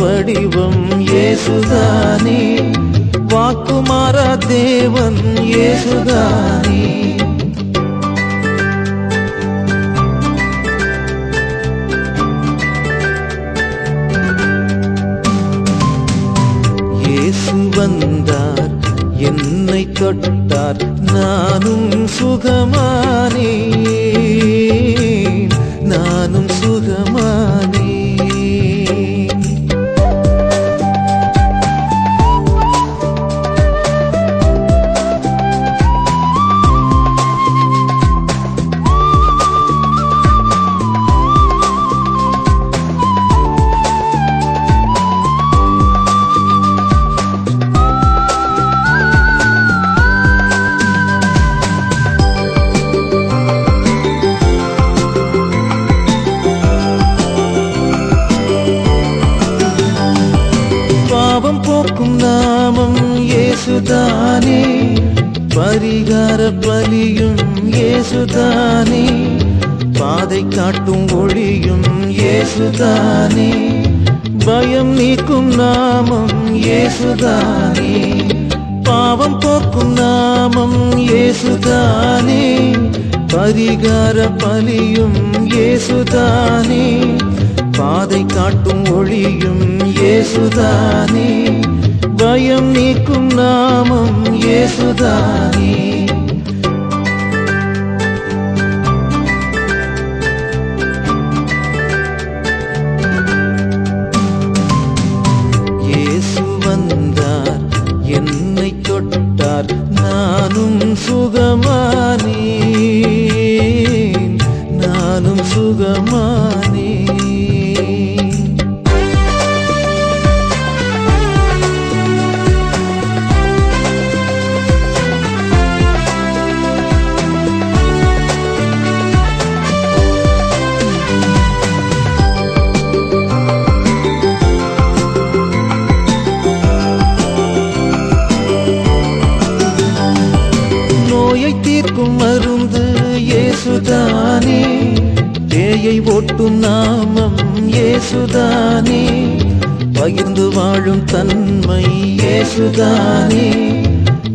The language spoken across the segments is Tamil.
வடிவம் ஏசுதானே. வாக்குமார தேவன் ஏசுதானே. இயேசு வந்தார் என்னை தொட்டார் நானும் சுகமானே நானும் சுகமானே பரிகார பலியும் இயேசுதானே பாதை காட்டும் ஒளியும் இயேசுதானே பயம் நீக்கும் நாமம் இயேசுதானே பாவம் போக்கும் நாமம் இயேசுதானே பரிகார பலியும் இயேசுதானே பாதை காட்டும் ஒளியும் இயேசுதானே பயம் நீக்கும் நாமம் இயேசுதானே இயேசுதானே.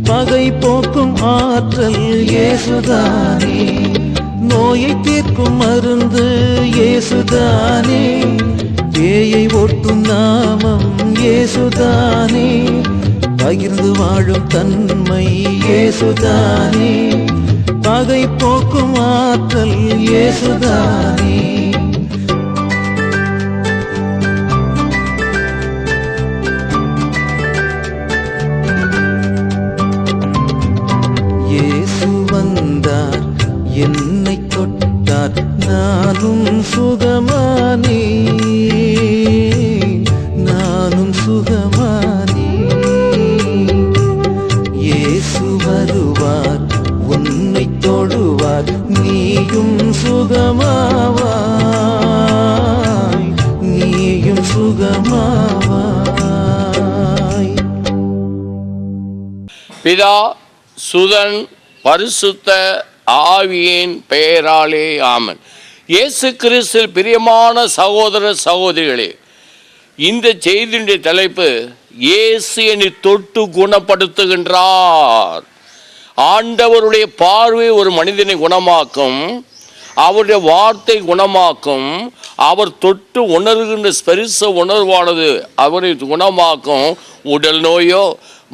பகை போக்கும் ஆற்றல் இயேசுதானே. நோயை தீர்க்கும் மருந்து இயேசுதானே. பேயை ஓட்டும் நாமம் இயேசுதானே. பகிர்ந்து வாழும் தன்மை இயேசுதானே. பகை போக்கும் ஆற்றல் இயேசுதானே. பரிசுத்த ஆவியின் பெயராலே ஆமன். இயேசு கிறிஸ்தில் பிரியமான சகோதர சகோதரிகளே இந்த செய்தியுடைய தலைப்பு இயேசு என்னை தொட்டு குணப்படுத்துகின்றார். ஆண்டவருடைய பார்வை ஒரு மனிதனை குணமாக்கும் அவருடைய வார்த்தை குணமாக்கும் அவர் தொட்டு உணர்கின்ற ஸ்பரிச உணர்வானது அவரை குணமாக்கும். உடல் நோயோ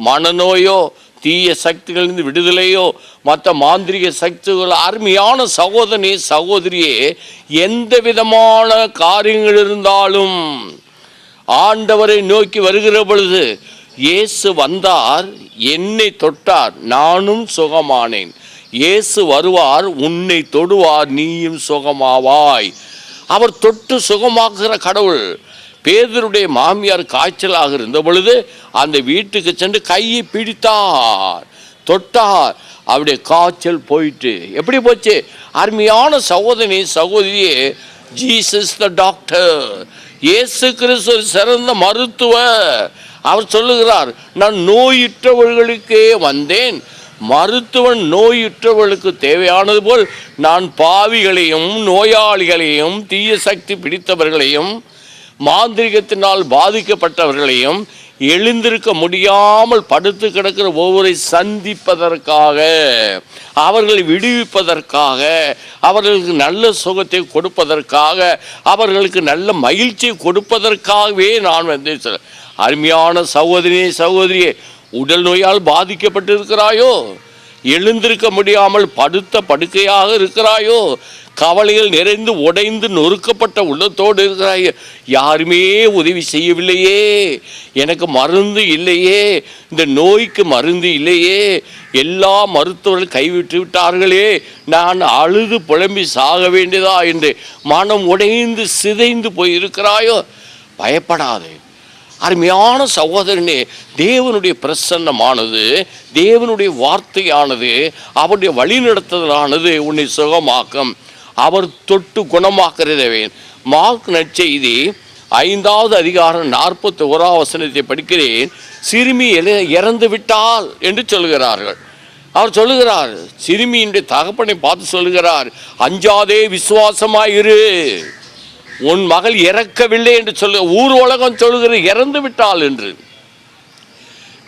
மனநோயோ தீய சக்திகளிலிருந்து விடுதலையோ மற்ற மாந்திரிக சக்திகள் அருமையான சகோதரி சகோதரியே எந்த விதமான காரியங்கள் இருந்தாலும் ஆண்டவரை நோக்கி வருகிற பொழுது இயேசு வந்தார் என்னை தொட்டார் நானும் சுகமானேன். இயேசு வருவார் உன்னை தொடுவார் நீயும் சுகமாவாய். அவர் தொட்டு சுகமாக்குகிற கடவுள் பேதருடைய மாமியார் காய்ச்சலாக இருந்த பொழுது அந்த வீட்டுக்கு சென்று கையை பிடித்தார் தொட்டார். அவருடைய காய்ச்சல் போயிட்டு எப்படி போச்சு? அருமையான சகோதரி சகோதரியே ஜீசஸ் த டாக்டர். இயேசு கிறிஸ்து ஒரு சிறந்த மருத்துவர். அவர் சொல்லுகிறார் நான் நோயுற்றவர்களுக்கே வந்தேன். மருத்துவன் நோயுற்றவர்களுக்கு தேவையானது போல் நான் பாவிகளையும் நோயாளிகளையும் தீய சக்தி பிடித்தவர்களையும் மாந்திரிகத்தினால் பாதிக்கப்பட்டவர்களையும் எழுந்திருக்க முடியாமல் படுத்து கிடக்கிற ஒவ்வொரு சந்திப்பதற்காக அவர்களை விடுவிப்பதற்காக அவர்களுக்கு நல்ல சுகத்தை கொடுப்பதற்காக அவர்களுக்கு நல்ல மகிழ்ச்சியை கொடுப்பதற்காகவே நான் வந்து அருமையான சகோதரியே சகோதரியே உடல் நோயால் பாதிக்கப்பட்டு இருக்கிறாயோ எழுந்திருக்க முடியாமல் படுத்த படுக்கையாக இருக்கிறாயோ? கவலைகள் நிறைந்து உடைந்து நொறுக்கப்பட்ட உள்ளத்தோடு இருக்கிறாயோ. யாருமே உதவி செய்யவில்லையே. எனக்கு மருந்து இல்லையே. இந்த நோய்க்கு மருந்து இல்லையே. எல்லா மருத்துவர்கள் கைவிட்டு விட்டார்களே. நான் அழுது புலம்பி சாக வேண்டியதா? என்று மனம் உடைந்து சிதைந்து போய் இருக்கிறாயோ பயப்படாதே. அருமையான சகோதரனே தேவனுடைய பிரசன்னமானது தேவனுடைய வார்த்தையானது அவருடைய வழிநடத்துதலானது உன்னை சுகமாக்கும். அவர் தொட்டு குணமாக்குறதவே மார்க் நற்செய்தி ஐந்தாவது அதிகாரம் நாற்பத்தி ஓராம் வசனத்தை படிக்கிறேன். சிறுமி இறந்து விட்டால் என்று சொல்கிறார்கள். அவர் சொல்லுகிறார் சிறுமியினுடைய தகப்பனை பார்த்து சொல்லுகிறார் அஞ்சாதே விசுவாசமாயிரு. உன் மகள் இறக்கவில்லை என்று சொல்லு ஊர் உலகம் சொல்லுகிறது இறந்து விட்டாள் என்று.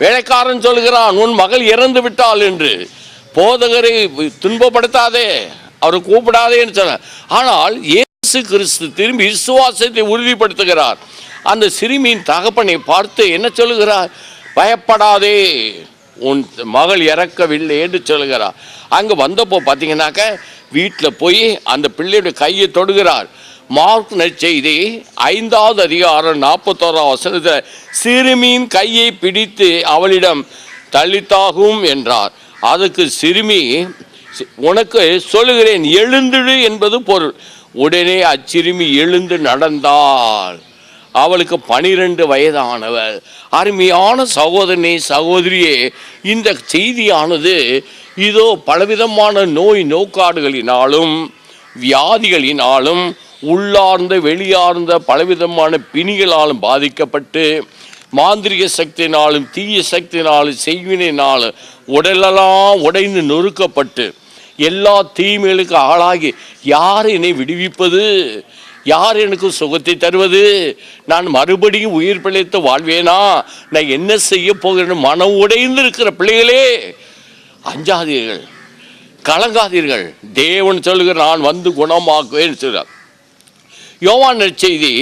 வேலைக்காரன் சொல்லுகிறான் உன் மகள் இறந்து விட்டாள் என்று. போதகரை துன்பப்படுத்தாதே அவரை கூப்பிடாதே என்று சொன்னார். ஆனால் இயேசு கிறிஸ்து திரும்பி விசுவாசத்தை உறுதிப்படுத்துகிறார். அந்த சிறுமியின் தகப்பனை பார்த்து என்ன சொல்லுகிறார்? பயப்படாதே உன் மகள் இறக்கவில்லை என்று சொல்லுகிறார். அங்கே வந்தப்போ பார்த்தீங்கன்னாக்க வீட்டில் போய் அந்த பிள்ளையுடைய கையை தொடுகிறார். மார்க் நற்செய்தி ஐந்தாவது அதிகாரம் நாற்பத்தோராம் வசனத்தில் சிறுமியின் கையை பிடித்து அவளிடம் தள்ளித்தாகும் என்றார். அதுக்கு சிறுமி உனக்கு சொல்லுகிறேன் எழுந்துடு என்பது பொருள். உடனே அச்சிறுமி எழுந்து நடந்தாள். அவளுக்கு பனிரெண்டு வயதானவள். அருமையான சகோதரனே சகோதரியே இந்த செய்தியானது இதோ பலவிதமான நோய் நோக்காடுகளினாலும் வியாதிகளினாலும் உள்ளார்ந்த வெளியார்ந்த பலவிதமான பிணிகளாலும் பாதிக்கப்பட்டு மாந்திரிக சக்தினாலும் தீய சக்தினாலும் செய்வினாலும் உடலெல்லாம் உடைந்து நொறுக்கப்பட்டு எல்லா தீமைகளுக்கு ஆளாகி யார் என்னை விடுவிப்பது? யார் எனக்கு சுகத்தை தருவது? நான் மறுபடியும் உயிர் பிழைத்து வாழ்வேனா? நான் என்ன செய்ய போகிறேன்? மனம் உடைந்து இருக்கிற பிள்ளைகளே அஞ்சாதீர்கள் கலங்காதீர்கள். தேவன் சொல்கிற நான் வந்து குணமாக்குவேன் சொல்கிறார் யோவான் நற்செய்தி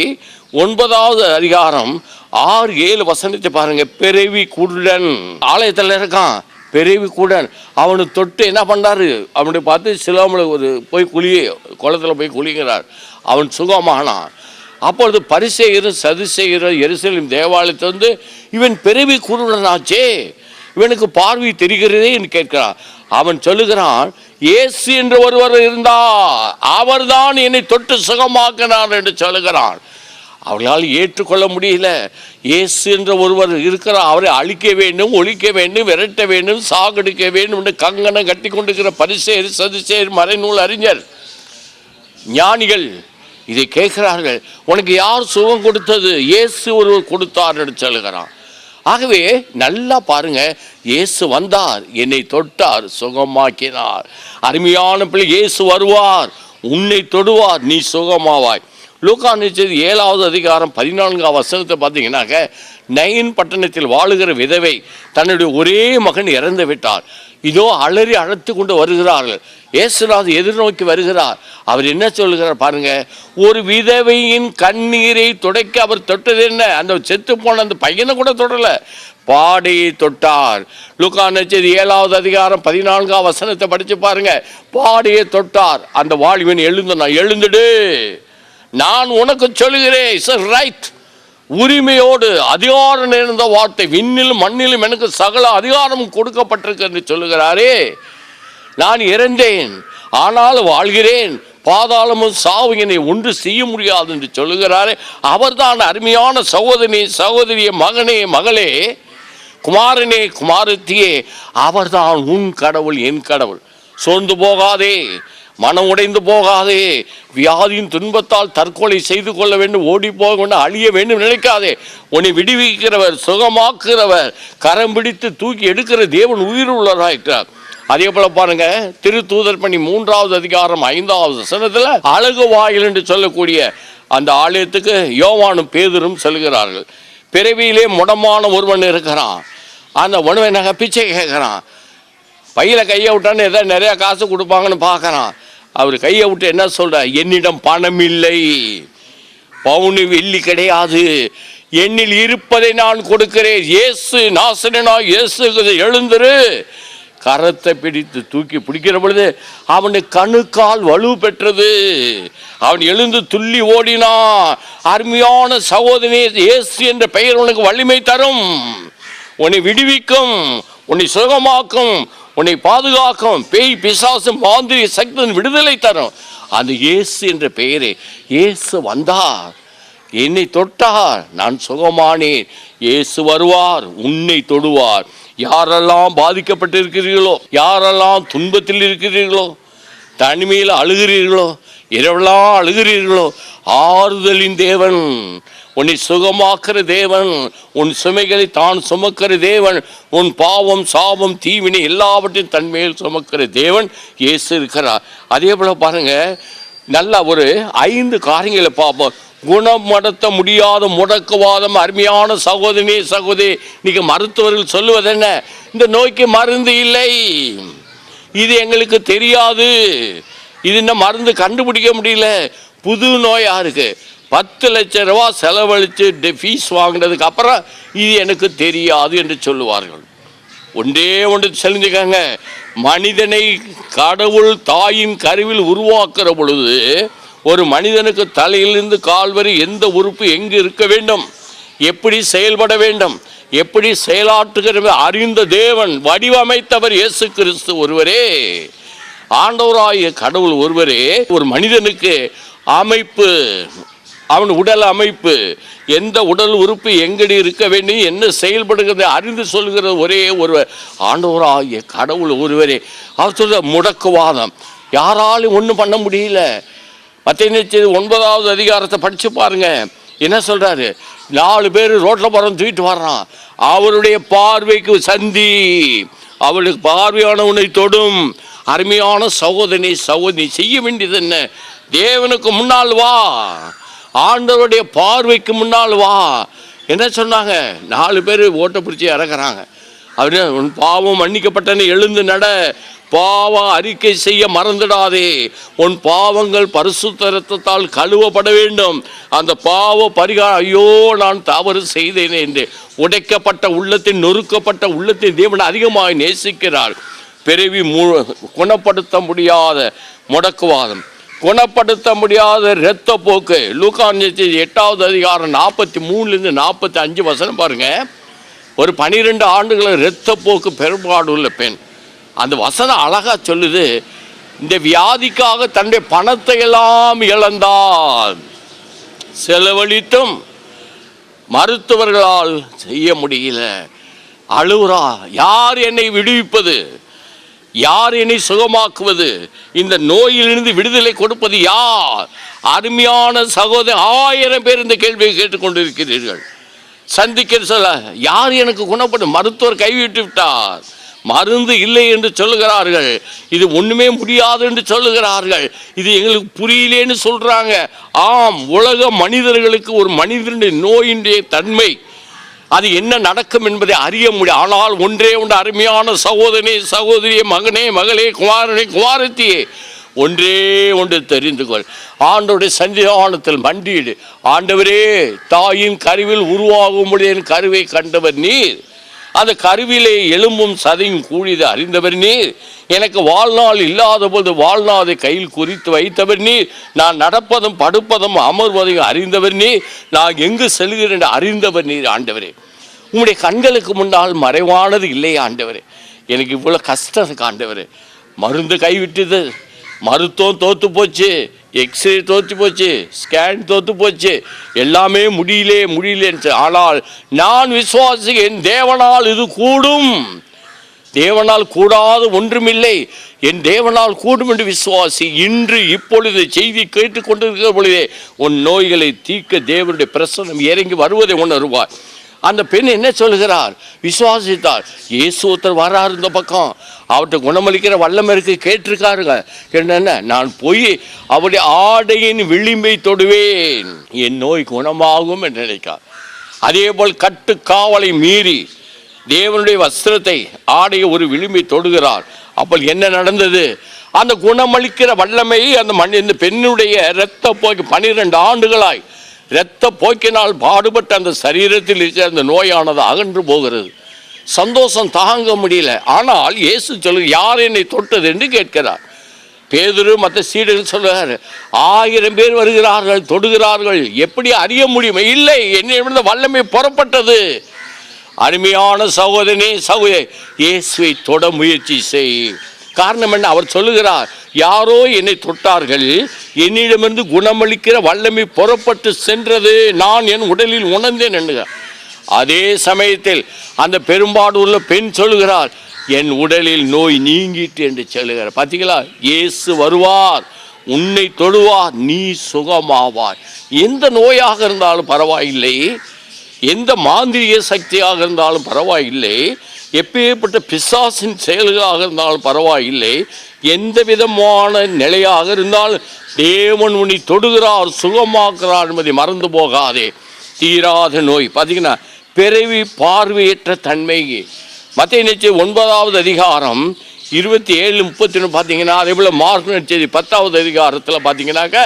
ஒன்பதாவது அதிகாரம் ஆறு ஏழு வசனத்தை பாருங்க. பிறவி குடன். ஆலயத்தில் இருக்கான். பிறவி குடன். அவனை தொட்டு என்ன பண்ணாரு அவனை பார்த்து சிலோமில் ஒரு போய் குளிய குளத்துல போய் குளிக்கிறார். அவன் சுகமானான். அப்பொழுது பரிசெய்கிற சதுசெய்கிற எருசலேம் தேவாலயத்தை வந்து இவன் பிறவி குருடனாச்சே இவனுக்கு பார்வை தெரிகிறதே என்று கேட்கிறான் அவன் சொல்லுகிறான் இயேசு என்று ஒருவர் இருந்தார் அவர்தான் என்னை தொட்டு சுகமாக்கினார் என்று சொல்லுகிறான். அவர்களால் ஏற்றுக்கொள்ள முடியல. இயேசு என்ற ஒருவர் இருக்கிறார் அவரை அழிக்க வேண்டும் ஒழிக்க வேண்டும் விரட்ட வேண்டும் சாகடிக்க வேண்டும் என்று கங்கணம் கட்டி கொண்டிருக்கிற பரிசேர் சதிசேர் மறைநூல் அறிஞர் ஞானிகள் இதை கேட்கிறார்கள். உனக்கு யார் சுகம் கொடுத்தது? இயேசு ஒருவர் கொடுத்தார் என்று சொல்கிறான் ஆகவே நல்லா பாருங்கள் இயேசு வந்தார் என்னை தொட்டார் சுகமாக்கினார். அருமையான பிள்ளை இயேசு வருவார் உன்னை தொடுவார் நீ சுகமாவாய். லூக்கா நிச்சயம் ஏழாவது அதிகாரம் பதினான்காம் வசனத்தை பார்த்தீங்கன்னாக்க நயின் பட்டணத்தில் வாழுகிற விதவை தன்னுடைய ஒரே மகன் இறந்து விட்டார். இதோ அலறி அழைத்து கொண்டு வருகிறார்கள். ஏசுநாத் எதிர்நோக்கி வருகிறார். அவர் என்ன சொல்லுகிறார் பாருங்க ஒரு விதவையின் கண்ணீரை துடைக்க அவர் தொட்டது என்ன? அந்த செத்து போன அந்த பையனை கூட தொடல. பாடி தொட்டார். லூக்கா நச்சது ஏழாவது அதிகாரம் பதினான்காம் வசனத்தை படித்து பாருங்க. பாடியை தொட்டார். அந்த வாலிபன் எழுந்த நான் எழுந்துடு. நான் உனக்கு சொல்லுகிறேன். ரைட் உரிமையோடு அதிகாரம் இருந்த வார்த்தை. விண்ணிலும் மண்ணிலும் எனக்கு சகல அதிகாரமும் கொடுக்கப்பட்டிருக்கு என்று சொல்லுகிறாரே. நான் இறந்தேன். ஆனால் வாழ்கிறேன். பாதாளமும் சாவு என்னை ஒன்று செய்ய முடியாது என்று சொல்லுகிறாரே. அவர்தான் அருமையான சகோதரி சகோதரிய மகனே மகளே. குமாரனே குமாரத்தியே அவர்தான் உன் கடவுள் என் கடவுள். சோர்ந்து போகாதே மனம் உடைந்து போகாதே வியாதியின் துன்பத்தால் தற்கொலை செய்து கொள்ள வேண்டும் ஓடி போக வேண்டும் அழிய வேண்டும் நினைக்காதே. உன்னை விடுவிக்கிறவர் சுகமாக்குறவர் கரம் பிடித்து தூக்கி எடுக்கிற தேவன் உயிர் உள்ளவராயிட்டார் அதே போல பாருங்க திரு பணி மூன்றாவது அதிகாரம் ஐந்தாவது வசனத்துல அழகு வாயில் என்று சொல்லக்கூடிய அந்த ஆலயத்துக்கு யோவானும் பேதரும் செல்கிறார்கள். பிறவியிலே முடமான ஒருவன் இருக்கிறான். அந்த உணவை நகை பிச்சை கேட்குறான். பையில கையை விட்டான்னு ஏதோ நிறையா காசு கொடுப்பாங்கன்னு பார்க்குறான். அவர் கையை விட்டு என்ன சொல்கிறார் என்னிடம் பணம் இல்லை. பவுனு வெள்ளி கிடையாது. என்னில் இருப்பதை நான் கொடுக்கிறேன். இயேசு நாசனா இயேசு எழுந்துரு. கரத்தை பிடித்து தூக்கி பிடிக்கிற பொழுது அவனுடைய கணுக்கால் வலு பெற்றது. அவன் எழுந்து துள்ளி ஓடினான் அருமையான சகோதரி இயேசு என்ற பெயர் உனக்கு வலிமை தரும். உன்னை விடுவிக்கும் உன்னை சுகமாக்கும் உன்னை பாதுகாக்கும். பேய் பிசாசு மாந்திரி சக்தன் விடுதலை தரும். அந்த இயேசு என்ற பெயரே. இயேசு வந்தார். என்னை தொட்டார். நான் சுகமானேன். இயேசு வருவார் உன்னை தொடுவார். யாரெல்லாம் பாதிக்கப்பட்டிருக்கிறீர்களோ யாரெல்லாம் துன்பத்தில் இருக்கிறீர்களோ தனிமையில் அழுகிறீர்களோ இரவெல்லாம் அழுகிறீர்களோ ஆறுதலின் தேவன் உன்னை சுகமாக்குற தேவன் உன் சுமைகளை தான் சுமக்கிற தேவன் உன் பாவம் சாபம் தீவினை எல்லாவற்றையும் தன்மையில் சுமக்கிற தேவன் இயேசு இருக்கிறார். அதே போல் பாருங்கள் நல்லா ஒரு ஐந்து காரியங்களை பார்ப்போம். குணமடத்த முடியாத முடக்குவாதம் அருமையான சகோதரி சகோதரி இன்னைக்கு மருத்துவர்கள் சொல்லுவது என்ன? இந்த நோய்க்கு மருந்து இல்லை. இது எங்களுக்கு தெரியாது. இது இன்னும் மருந்து கண்டுபிடிக்க முடியல? புது நோயாக இருக்கு. பத்து லட்சம் ரூபா செலவழித்து ஃபீஸ் வாங்கினதுக்கு அப்புறம் இது எனக்கு தெரியாது என்று சொல்லுவார்கள். ஒன்றே ஒன்று தெரிஞ்சுக்கங்க. மனிதனை கடவுள் தாயின் கருவில் உருவாக்குற பொழுது ஒரு மனிதனுக்கு தலையிலிருந்து கால் வரை எந்த உறுப்பு எங்கு இருக்க வேண்டும்? எப்படி செயல்பட வேண்டும்? எப்படி செயலாற்றுகிற அறிந்த தேவன் வடிவமைத்தவர் இயேசு கிறிஸ்து ஒருவரே. ஆண்டவராகிய கடவுள் ஒருவரே ஒரு மனிதனுக்கு அமைப்பு அவன் உடல் அமைப்பு எந்த உடல் உறுப்பு எங்கடி இருக்க வேண்டும் என்ன செயல்படுகிறது அறிந்து சொல்கிற ஒரே ஒருவர். ஆண்டவராகிய கடவுள் ஒருவரே. அவர் சொல்ற முடக்குவாதம். யாராலும் ஒன்றும் பண்ண முடியல. மத்திய ஒன்பதாவது அதிகாரத்தை படித்து பாருங்க. என்ன சொல்கிறாரு நாலு பேர் ரோட்டில் போகிறோம் தூக்கிட்டு வர்றான். அவருடைய பார்வைக்கு சந்தி. அவளுக்கு பார்வையானவனை தொடும். அருமையான சகோதரி சகோதரி செய்ய வேண்டியது என்ன? தேவனுக்கு முன்னால் வா. ஆண்டவருடைய பார்வைக்கு முன்னால் வா. என்ன சொன்னாங்க? நாலு பேர் ஓட்ட பிடிச்சி இறக்குறாங்க அவரு உன் பாவம் மன்னிக்கப்பட்டன எழுந்து நட. பாவ அறிக்கை செய்ய மறந்துடாதே. உன் பாவங்கள் பரிசுத்த ரத்தத்தால் கழுவப்பட வேண்டும். அந்த பாவ பரிகாரம் ஐயோ நான் தவறு செய்தேனே என்று உடைக்கப்பட்ட உள்ளத்தின் நொறுக்கப்பட்ட உள்ளத்தின் தேவன் அதிகமாக நேசிக்கிறார். பிறவி மு குணப்படுத்த முடியாத முடக்குவாதம். குணப்படுத்த முடியாத இரத்த போக்கு லூக்கான் எட்டாவது அதிகாரம் நாற்பத்தி மூணுலேருந்து நாற்பத்தி அஞ்சு வசனம் பாருங்கள் ஒரு பனிரெண்டு ஆண்டுகள் இரத்தப்போக்கு பெரும்பாடு உள்ள பெண். அந்த வசனம் அழகாக சொல்லுது இந்த வியாதிக்காக தன்னுடைய பணத்தை எல்லாம் இழந்தாள் செலவழித்தும் மருத்துவர்களால் செய்ய முடியல. அழுவுறா யார் என்னை விடுவிப்பது? யார் என்னை சுகமாக்குவது? இந்த நோயிலிருந்து விடுதலை கொடுப்பது யார்? அருமையான சகோதரர் ஆயிரம் பேர் இந்த கேள்வியை கேட்டுக்கொண்டிருக்கிறீர்கள். சந்திக்க சொல்ல யார் எனக்கு குணப்படும் மருத்துவர் கைவிட்டு விட்டார். மருந்து இல்லை என்று சொல்லுகிறார்கள். இது ஒண்ணுமே முடியாது என்று சொல்லுகிறார்கள். இது எங்களுக்கு புரியலேன்னு சொல்றாங்க. ஆம் உலக மனிதர்களுக்கு ஒரு மனிதனுடைய நோயினுடைய தன்மை அது என்ன நடக்கும் என்பதை அறிய முடியும். ஆனால் ஒன்றே ஒன்று அருமையான சகோதரனே சகோதரியே மகனே மகளே குமாரனே குமாரத்தியே ஒன்றே ஒன்று தெரிந்து கொள். ஆண்டோடைய சந்திதானத்தில் மண்டியிடு. ஆண்டவரே தாயின் கருவில் உருவாகும்படிய என் கருவை கண்டவர் நீர். அந்த கருவிலே எலும்பும் சதையும் கூடியது அறிந்தவர் நீர். எனக்கு வாழ்நாள் இல்லாத போது வாழ்நாளை கையில் குறித்து வைத்தவர் நீர். நான் நடப்பதும் படுப்பதும் அமர்வதையும் அறிந்தவர் நீர். நான் எங்கு செல்கிறேன் என்று அறிந்தவர் நீர் ஆண்டவரே. உங்களுடைய கண்களுக்கு முன்னால் மறைவானது இல்லை ஆண்டவரே. எனக்கு இவ்வளோ கஷ்டம் காண்டவர் ஆண்டவரே. மருந்து கைவிட்டது மருத்துவம் தோத்து போச்சு எக்ஸ்ரே தோத்து போச்சு ஸ்கேன் தோத்து போச்சு. எல்லாமே முடியலே முடியலேன்னு ஆனால் நான் விசுவாசி என் தேவனால் இது கூடும். தேவனால் கூடாது ஒன்றுமில்லை. என் தேவனால் கூடும் என்று விசுவாசி இன்று இப்பொழுது செய்தி கேட்டுக்கொண்டிருக்கிற பொழுதே உன் நோய்களை தீர்க்க தேவனுடைய பிரசனம் இறங்கி வருவதை உணருவார் அந்த பெண் என்ன சொல்கிறார்? விசுவாசித்தார் இயேசு ஒருத்தர் வராரு இந்த பக்கம். அவற்றை குணமளிக்கிற வல்லம் இருக்கு கேட்டிருக்காருங்க. என்னென்ன? நான் போய் அவருடைய ஆடையின் விளிம்பை தொடுவேன். என் நோய் குணமாகும் என்று நினைக்கார். அதே போல் கட்டு காவலை மீறி தேவனுடைய வஸ்திரத்தை ஆடைய ஒரு விளிம்பை தொடுகிறார். அப்போ என்ன நடந்தது? அந்த குணமளிக்கிற வல்லமை அந்த மண் இந்த பெண்ணுடைய இரத்த போக்கு பன்னிரெண்டு ஆண்டுகளாய் இரத்த போக்கினால் பாடுபட்ட அந்த சரீரத்தில் இருக்கிற அந்த நோயானது அகன்று போகிறது. சந்தோஷம் தாங்க முடியல. ஆனால் இயேசு சொல்லு யார் என்னை தொட்டது? என்று கேட்கிறார். பேதுரு மற்ற சீடர்கள் சொல்கிறார் ஆயிரம் பேர் வருகிறார்கள் தொடுகிறார்கள். எப்படி அறிய முடியும்? இல்லை என்னிடமிருந்து வல்லமை புறப்பட்டது. அருமையான சகோதரனே சகோதரி இயேசுவை தொட முயற்சி செய். காரணம் என்ன? அவர் சொல்லுகிறார் யாரோ என்னை தொட்டார்கள் என்னிடமிருந்து குணமளிக்கிற வல்லமை புறப்பட்டு சென்றது. நான் என் உடலில் உணர்ந்தேன் என்கிறார். அதே சமயத்தில் அந்த பெரும்பாடு உள்ள பெண் சொல்லுகிறார் என் உடலில் நோய் நீங்கிட்டு என்று சொல்லுகிறார். பார்த்தீங்களா இயேசு வருவார் உன்னை தொடுவார் நீ சுகமாவாய். எந்த நோயாக இருந்தாலும் பரவாயில்லை. எந்த மாந்திரிய சக்தியாக இருந்தாலும் பரவாயில்லை. எப்பேற்பட்ட பிசாசின் செயல்களாக இருந்தாலும் பரவாயில்லை. எந்த விதமான நிலையாக இருந்தாலும் தேவன் உன்னை தொடுகிறார் சுகமாக்குறார் என்பதை மறந்து போகாதே. தீராத நோய். பார்த்தீங்கன்னா பிறவி பார்வையற்ற தன்மை மத்திய நிச்சய ஒன்பதாவது அதிகாரம் இருபத்தி ஏழு முப்பத்தி ஒன்று பார்த்தீங்கன்னா அதே போல் மார்க் செய்தி பத்தாவது அதிகாரத்தில் பார்த்தீங்கன்னாக்க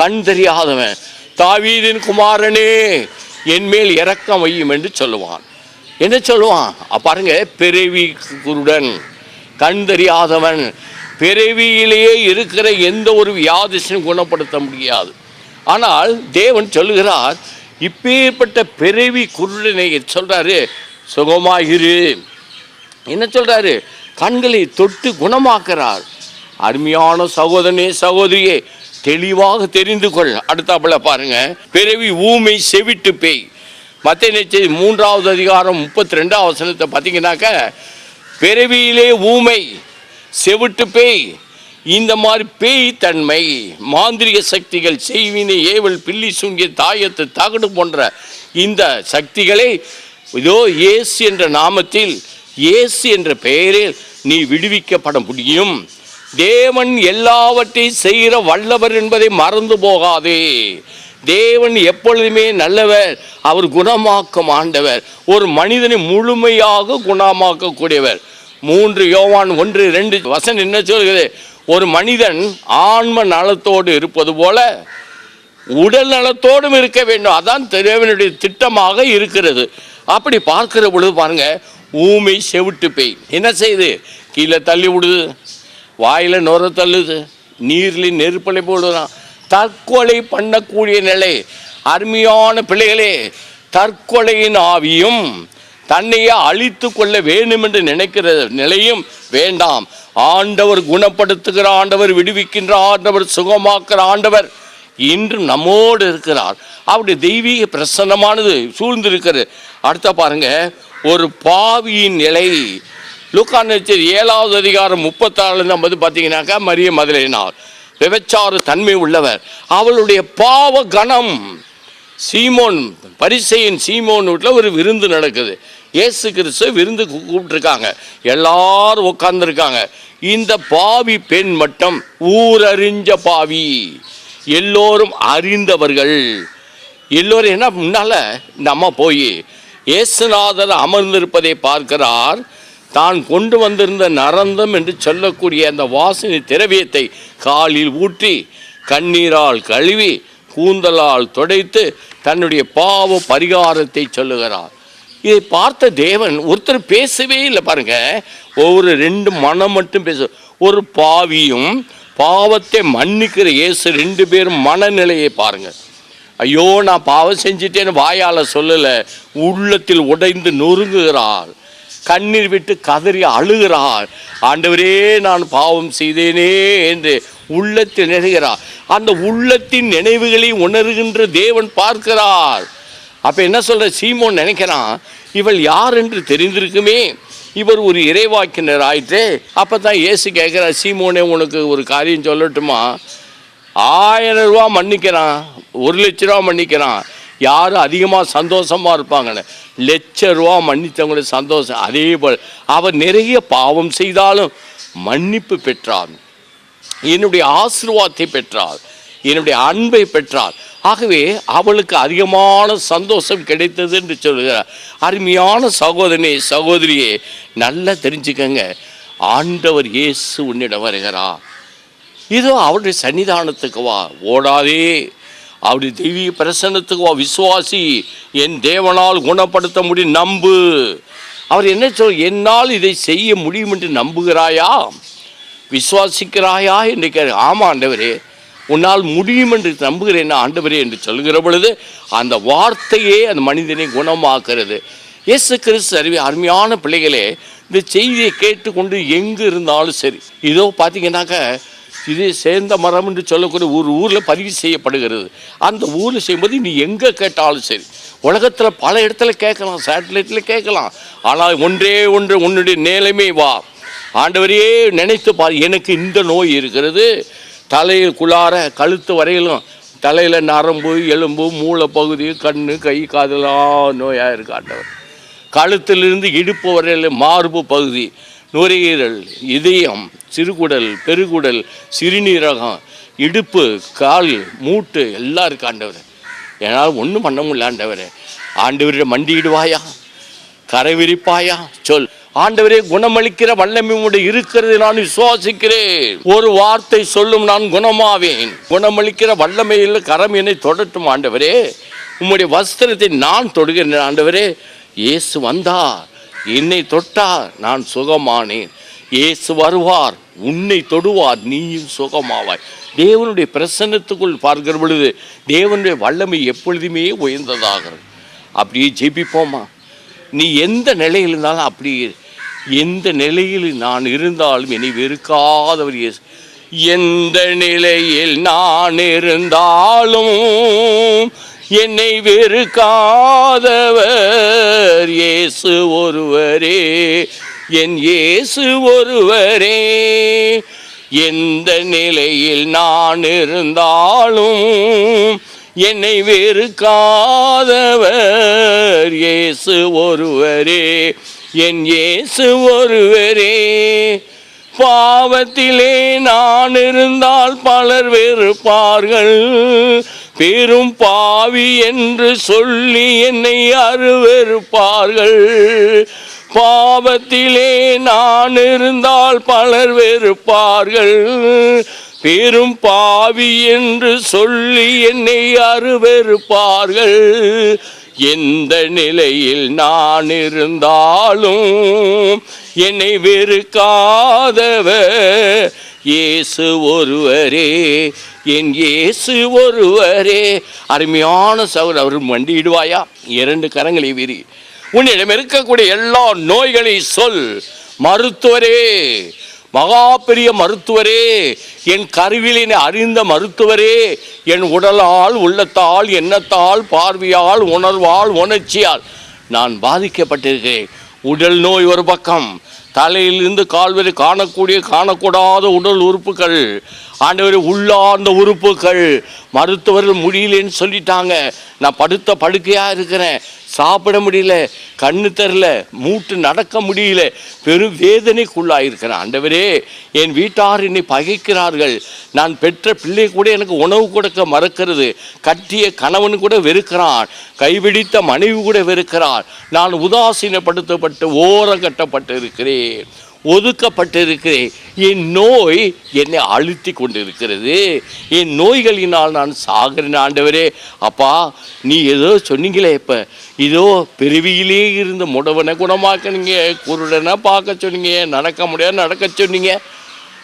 கண் தெரியாதவன் தாவீதின் குமாரனே என் மேல் இறக்கம் வையும் என்று சொல்லுவான். என்ன சொல்லுவான்? பாருங்க பிறவி குருடன் கண் தெரியாதவன் பிறவியிலேயே இருக்கிற எந்த ஒரு வியாதிசையும் குணப்படுத்த முடியாது. ஆனால் தேவன் சொல்லுகிறார் இப்பேற்பட்ட பிறவி குருடனை சொல்கிறாரு சுகமாகிரு. என்ன சொல்கிறாரு கண்களை தொட்டு குணமாக்குறார். அருமையான சகோதரனே சகோதரியே தெளிவாக தெரிந்து கொள். அடுத்தாப்புல பாருங்க. பிறவி ஊமை செவிட்டு பேய். மத்திய நிச்சய மூன்றாவது அதிகாரம் முப்பத்தி ரெண்டாவது வசனத்தை பார்த்தீங்கன்னாக்க பிறவியிலே ஊமை செவிட்டு பேய் இந்த மாதிரி பேய் தன்மை மாந்திரிக சக்திகள் செய்வினை ஏவல் பில்லி சுங்கிய தாயத்து தகடு போன்ற இந்த சக்திகளை இதோ இயேசு என்ற நாமத்தில் இயேசு என்ற பெயரில் நீ விடுவிக்கப்பட முடியும். தேவன் எல்லாவற்றையும் செய்கிற வல்லவர் என்பதை மறந்து போகாதே. தேவன் எப்பொழுதுமே நல்லவர் அவர் குணமாக்கும் ஆண்டவர் ஒரு மனிதனை முழுமையாக குணமாக்கக்கூடியவர். மூன்று யோவான் ஒன்று ரெண்டு வசன் என்ன சொல்கிறது ஒரு மனிதன் ஆன்ம நலத்தோடு இருப்பது போல உடல் நலத்தோடும் இருக்க வேண்டும். அதான் தேவனுடைய திட்டமாக இருக்கிறது. அப்படி பார்க்கிற பொழுது பாருங்க ஊமை செவிட்டு பேய். என்ன செய்யுது? கீழே தள்ளி விடுது. வாயில் நுர தள்ளுது. நீரில் நெருப்பலை போடுதான் தற்கொலை பண்ணக்கூடிய நிலை. அருமையான பிள்ளைகளே தற்கொலையின் ஆவியும் தன்னையே அழித்து கொள்ள வேண்டும் என்று நினைக்கிற நிலையும் வேண்டாம். ஆண்டவர் குணப்படுத்துகிற ஆண்டவர் விடுவிக்கின்ற ஆண்டவர் சுகமாக்குற ஆண்டவர் இன்று நம்மோடு இருக்கிறார். அவருடைய தெய்வீக பிரசன்னமானது சூழ்ந்திருக்கிறது. அடுத்த பாருங்க ஒரு பாவியின் நிலை. லூக்கான் ஏழாவது அதிகாரம் முப்பத்தாறுலேருந்து ஐம்பது பார்த்தீங்கன்னாக்கா மரிய மதுரையினார் விபச்சார தன்மை உள்ளவர். அவளுடைய பாவ கணம் சீமோன் பரிசையின் சீமோன் வீட்டில் ஒரு விருந்து நடக்குது. இயேசு கிறிஸ்து விருந்து கூப்பிட்டுருக்காங்க. எல்லாரும் உட்கார்ந்துருக்காங்க. இந்த பாவி பெண் மட்டும் ஊரறிஞ்ச பாவி. எல்லோரும் அறிந்தவர்கள். எல்லோரும் என்ன முன்னால் இந்த அம்மா போய் இயேசுநாதர் அமர்ந்திருப்பதை பார்க்கிறார். தான் கொண்டு வந்திருந்த நரந்தம் என்று சொல்லக்கூடிய அந்த வாசனை திரவியத்தை காலில் ஊற்றி கண்ணீரால் கழுவி கூந்தலால் துடைத்து தன்னுடைய பாவ பரிகாரத்தை சொல்லுகிறார். இதை பார்த்த தேவன் ஒருத்தர் பேசவே இல்லை பாருங்க. ஒவ்வொரு ரெண்டு மனம் மட்டும் பேச. ஒரு பாவியும் பாவத்தை மன்னிக்கிற இயேசு ரெண்டு பேரும் மனநிலையை பாருங்க. ஐயோ நான் பாவம் செஞ்சிட்டேன்னு வாயால் சொல்லலை. உள்ளத்தில் உடைந்து நொறுங்குகிறாள் கண்ணீர் விட்டு கதறி அழுகிறாள் ஆண்டவரே நான் பாவம் செய்தேனே என்று உள்ளத்தில் நினைகிறார். அந்த உள்ளத்தின் நினைவுகளை உணர்கின்ற தேவன் பார்க்கிறார். அப்ப என்ன சொல்ற சீமோன் நினைக்கிறான் இவள் யார் என்று தெரிந்திருக்குமே இவர் ஒரு இறைவாக்கினர் ஆயிற்று. அப்பதான் ஏசு கேட்கிறார் சீமோனே உனக்கு ஒரு காரியம் சொல்லட்டுமா? ஆயிரம் ரூபா மன்னிக்கிறான் ஒரு லட்ச ரூபா மன்னிக்கிறான். யாரும் அதிகமாக சந்தோஷமாக இருப்பாங்கன்னு. லட்ச ரூபா மன்னித்தவங்களுக்கு சந்தோஷம். அதே போல் அவர் நிறைய பாவம் செய்தாலும் மன்னிப்பு பெற்றார். என்னுடைய ஆசிர்வாதத்தை பெற்றார். என்னுடைய அன்பை பெற்றாள் ஆகவே அவளுக்கு அதிகமான சந்தோஷம் கிடைத்தது என்று சொல்கிறார் அருமையான சகோதரனே சகோதரியே நல்லா தெரிஞ்சுக்கங்க. ஆண்டவர் இயேசு உன்னிடம் வருகிறா இதோ அவருடைய சன்னிதானத்துக்கு வா ஓடாதே. அவருடைய தெய்வீக பிரசன்னத்துக்கு வா விசுவாசி. என் தேவனால் குணப்படுத்த முடியும் நம்பு. அவர் என்ன சொல் என்னால் இதை செய்ய முடியும் என்று நம்புகிறாயா? விசுவாசிக்கிறாயா? என்று கேட்க ஆமாம் ஆண்டவரே உன்னால் முடியும் என்று நம்புகிறேன் ஆண்டவரே என்று சொல்கிற பொழுது அந்த வார்த்தையே அந்த மனிதனை குணமாக்குறது இயேசு கிறிஸ்து அறிவி அருமையான பிள்ளைகளே இந்த செய்தியை கேட்டுக்கொண்டு எங்கே இருந்தாலும் சரி. இதோ பார்த்தீங்கன்னாக்க இது சேர்ந்த மரம் என்று சொல்லக்கூடிய ஒரு ஊரில் பதிவு செய்யப்படுகிறது. அந்த ஊரில் செய்யும்போது நீ எங்கே கேட்டாலும் சரி. உலகத்தில் பல இடத்துல கேட்கலாம் சேட்டலைட்டில் கேட்கலாம். ஆனால் ஒன்றே ஒன்று உன்னுடைய நிலைமை வா. ஆண்டவரையே நினைத்து பார் எனக்கு இந்த நோய் இருக்கிறது. தலையில் குளார கழுத்து வரையிலும் தலையில் நரம்பு எலும்பு மூளை பகுதி கண் கை காதெல்லாம் நோயாக இருக்கு ஆண்டவர். கழுத்திலிருந்து இடுப்பு வரையில் மார்பு பகுதி நுரையீரல் இதயம் சிறுகுடல் பெருகுடல் சிறுநீரகம் இடுப்பு கால் மூட்டு எல்லாம் இருக்காண்டவர் என்னால் ஒன்றும் பண்ண முடியல ஆண்டவர். ஆண்டவரிடம் மண்டியிடுவாயா? கரை விரிப்பாயா? சொல். ஆண்டவரே குணமளிக்கிற வல்லமை உடைய இருக்கிறது நான் விசுவாசிக்கிறேன். ஒரு வார்த்தை சொல்லும் நான் குணமாவேன். குணமளிக்கிற வல்லமையில் கரம் என்னை தொடட்டும் ஆண்டவரே. உம்முடைய வஸ்திரத்தை நான் தொடுகிறேன் ஆண்டவரே. இயேசு வந்தார். என்னை தொட்டார் நான் சுகமானேன். இயேசு வருவார் உன்னை தொடுவார் நீயும் சுகமாவாய். தேவனுடைய பிரசன்னத்துக்குள் பார்க்கிற பொழுது தேவனுடைய வல்லமை எப்பொழுதுமே உயர்ந்ததாகிறது அப்படியே ஜெபிப்போமா? நீ எந்த நிலையில் இருந்தாலும் அப்படி எந்த நிலையில் நான் இருந்தாலும் என்னை வெறுக்காதவர் இயேசு. எந்த நிலையில் நான் இருந்தாலும் என்னை வெறுக்காதவர் இயேசு ஒருவரே. என் இயேசு ஒருவரே. எந்த நிலையில் நான் இருந்தாலும் என்னை வெறுக்காதவர் இயேசு ஒருவரே. என் இயேசு ஒருவரே பாவத்திலே நான் இருந்தால் பலர் வெறுப்பார்கள். பெரும் பாவி என்று சொல்லி என்னை அருவெறுப்பார்கள் பாவத்திலே நான் இருந்தால் பலர் வெறுப்பார்கள். பெரும் பாவி என்று சொல்லி என்னை அருவெறுப்பார்கள் எந்த நிலையில் நான் இருந்தாலும் என்னை வெறுக்காதவர் இயேசு ஒருவரே என் இயேசு ஒருவரே. அருமையான சவர் அவர் மண்டியிடுவாயா இரண்டு கரங்களை விரி. உன்னிடம் இருக்கக்கூடிய எல்லா நோய்களை சொல். மருத்துவரே மகா பெரிய மருத்துவரே என் கருவிலினை அறிந்த மருத்துவரே என் உடலால் உள்ளத்தால் எண்ணத்தால் பார்வையால் உணர்வால் உணர்ச்சியால் நான் பாதிக்கப்பட்டிருக்கிறேன். உடல் நோய் ஒரு பக்கம் தலையிலிருந்து கால் வரை காணக்கூடிய காணக்கூடாத உடல் உறுப்புகள் ஆண்டவர் உள்ளார்ந்த உறுப்புகள். மருத்துவர்கள் முடியலன்னு சொல்லிட்டாங்க. நான் படுத்த படுக்கையாக இருக்கிறேன். சாப்பிட முடியல கண்ணு தரல மூட்டு நடக்க முடியல. பெரும் வேதனைக்குள்ளாயிருக்கிறேன் ஆண்டவரே என் வீட்டார் என்னை பகைக்கிறார்கள். நான் பெற்ற பிள்ளை கூட எனக்கு உணவு கொடுக்க மறக்கிறது. கட்டிய கணவன் கூட வெறுக்கிறான். கைவிடித்த மனைவி கூட வெறுக்கிறான். நான் உதாசீனப்படுத்தப்பட்டு ஓரம் கட்டப்பட்டு இருக்கிறேன் ஒதுக்கப்பட்டிருக்கிறேன். என் நோய் என்னை அழுத்தி கொண்டிருக்கிறது. என் நோய்களினால் நான் சாகிறேன் ஆண்டவரே. அப்பா நீ ஏதோ சொன்னீங்களே இப்போ. இதோ பிறவியிலே இருந்த முடவனை குணமாக்குனீங்க. குருடனை பார்க்க சொன்னீங்க. நடக்க முடியாது நடக்க சொன்னீங்க.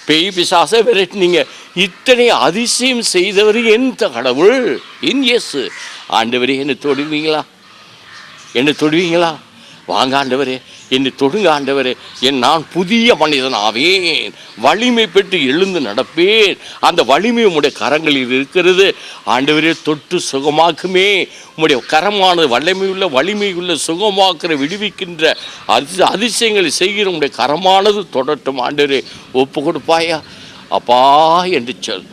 பேய் பிசாசை விரட்டினீங்க. இத்தனை அதிசயம் செய்தவர் என் கடவுள் என் இயேசு. ஆண்டவரே என்னை தொடுவீங்களா? என்னை தொடுவீங்களா? வாங்க ஆண்டவரே. என்னை தொடுங்க ஆண்டவரே என் நான் புதிய மனிதன் ஆவேன் வலிமை பெற்று எழுந்து நடப்பேன். அந்த வலிமை உம்முடைய கரங்களில் இருக்கிறது. ஆண்டவரே தொட்டு சுகமாக்குமே. உம்முடைய கரமானது வல்லமையுள்ள வலிமையுள்ள சுகமாக்குற விடுவிக்கின்ற அதி அதிசயங்களை செய்கிற உம்முடைய கரமானது தொடட்டும். ஆண்டவரே ஒப்பு கொடுப்பாயா? அப்பா என்று சொல்.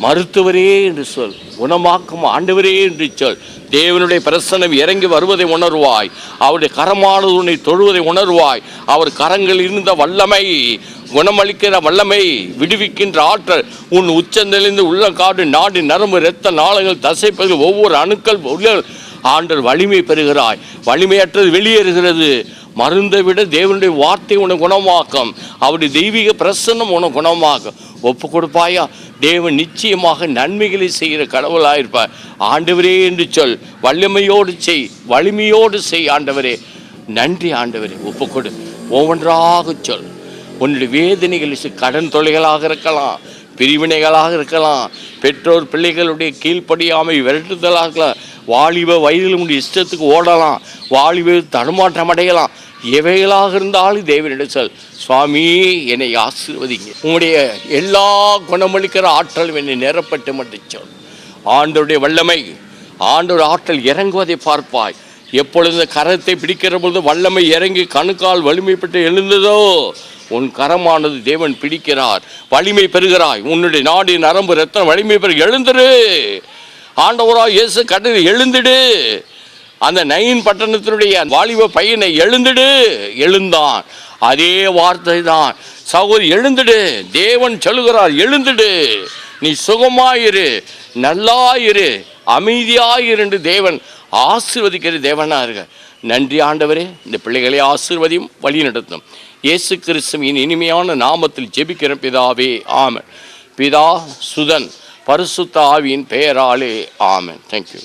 மருத்துவரே என்று சொல் குணமாக்கும் ஆண்டவரே என்று சொல். தேவனுடைய பிரசனம் இறங்கி வருவதை உணர்வாய். அவருடைய கரமானது உன்னை தொழுவதை உணர்வாய். அவர் கரங்களில் இருந்த வல்லமை குணமளிக்கிற வல்லமை விடுவிக்கின்ற ஆற்றல் உன் உச்சந்தெளிந்து உள்ள காடு நாடு நரம்பு இரத்த நாளங்கள் தசைப்பகுதி ஒவ்வொரு அணுக்கள் உள்ள ஆண்டர் வலிமை பெறுகிறாய். வலிமையற்றது வெளியேறுகிறது. மருந்தை விட தேவனுடைய வார்த்தை உன குணமாக்கும். அவருடைய தெய்வீக பிரசன்னம் உன குணமாக்கும். ஒப்பு கொடுப்பாயா? தேவன் நிச்சயமாக நன்மைகளை செய்கிற கடவுளாக இருப்பார். ஆண்டவரே என்று சொல் வல்லமையோடு செய் வலிமையோடு செய் ஆண்டவரே. நன்றி ஆண்டவரே ஒப்புக்கொடு. ஒவ்வொன்றாக சொல் உன்னுடைய வேதனைகள் கடன் தொலைகளாக இருக்கலாம் பிரிவினைகளாக இருக்கலாம் பெற்றோர் பிள்ளைகளுடைய கீழ்ப்படியாமை விரட்டுதலாக இருக்கலாம் வாலிப வயதில் உடைய இஷ்டத்துக்கு ஓடலாம் வாலிப தடுமாற்றம் அடையலாம் எவைகளாக இருந்தாலும் தேவனிடம் சொல் சுவாமி என்னை ஆசீர்வதிங்க. உங்களுடைய எல்லா குணமளிக்கிற ஆற்றலும் என்னை நிரப்பட்டு மட்டும் சொல். ஆண்டவருடைய வல்லமை ஆண்டவர் ஆற்றல் இறங்குவதை பார்ப்பாய். எப்பொழுது கரத்தை பிடிக்கிற பொழுது வல்லமை இறங்கி கணுக்கால் வலிமைப்பட்டு எழுந்ததோ உன் கரமானது தேவன் பிடிக்கிறார். வலிமை பெறுகிறாய். உன்னுடைய நாடு நரம்பு ரத்தம் வலிமை பெறு எழுந்துரு. ஆண்டவராக இயேசு கடலில் எழுந்துடு. அந்த நயின் பட்டணத்தினுடைய வாலிப பையனை எழுந்துடு எழுந்தான். அதே வார்த்தை தான் சகோதரி எழுந்துடு. தேவன் சொல்லுகிறார் எழுந்துடு. நீ சுகமாயிரு நல்லாயிரு அமைதியாயிரு. என்று தேவன் ஆசிர்வதிக்கிற தேவனா இருக்க. நன்றி ஆண்டவரே இந்த பிள்ளைகளை ஆசிர்வதியும் வழி நடத்தும் இயேசு கிறிஸ்துவின் இனிமையான நாமத்தில் ஜெபிக்கிற பிதாவே ஆமன். பிதா சுதன் பரிசுத்த ஆவியின் பெயராலே ஆமன். தேங்க்யூ